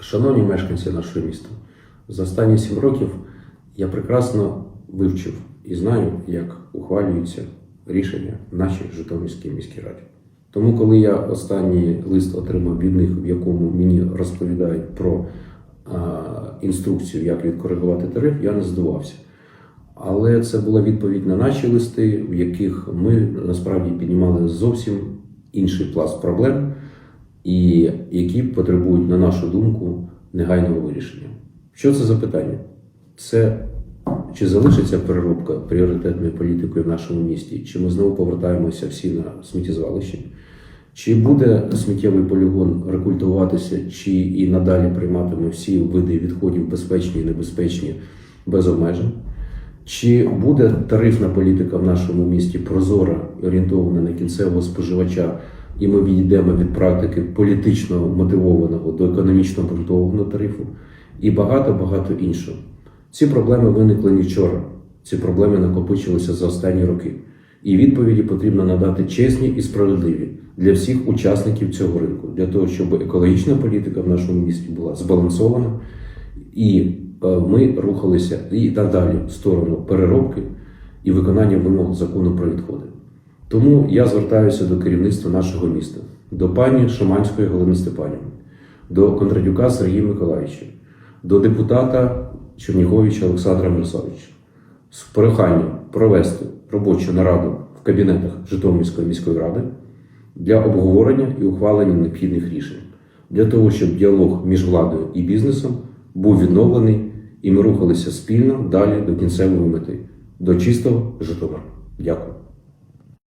Шановні мешканці нашого міста, за останні сім років я прекрасно вивчив і знаю, як ухвалюються рішення в нашій Житомирській міській раді. Тому, коли я останній лист отримав від них, в якому мені розповідають про а, інструкцію, як відкоригувати тариф, я не здивувався. Але це була відповідь на наші листи, в яких ми насправді піднімали зовсім інший пласт проблем, і які потребують, на нашу думку, негайного вирішення. Що це за питання? Це чи залишиться переробка пріоритетною політикою в нашому місті, чи ми знову повертаємося всі на сміттєзвалище? Чи буде сміттєвий полігон рекультуватися, чи і надалі прийматиме всі види відходів безпечні і небезпечні без обмежень? Чи буде тарифна політика в нашому місті прозора орієнтована на кінцевого споживача, і ми відійдемо від практики політично мотивованого до економічно обґрунтованого тарифу, і багато багато іншого. Ці проблеми виникли не вчора. Ці проблеми накопичилися за останні роки. І відповіді потрібно надати чесні і справедливі для всіх учасників цього ринку, для того, щоб екологічна політика в нашому місті була збалансована, і е, ми рухалися і надалі в сторону переробки і виконання вимог закону про відходи. Тому я звертаюся до керівництва нашого міста, до пані Шаманської Галини Степанівни, до Кондратюка Сергія Миколаївича, до депутата Черніговича Олександра Мирославовича з проханням провести робочу нараду в кабінетах Житомирської міської ради для обговорення і ухвалення необхідних рішень, для того, щоб діалог між владою і бізнесом був відновлений, і ми рухалися спільно далі до кінцевої мети, до чистого Житомира. Дякую.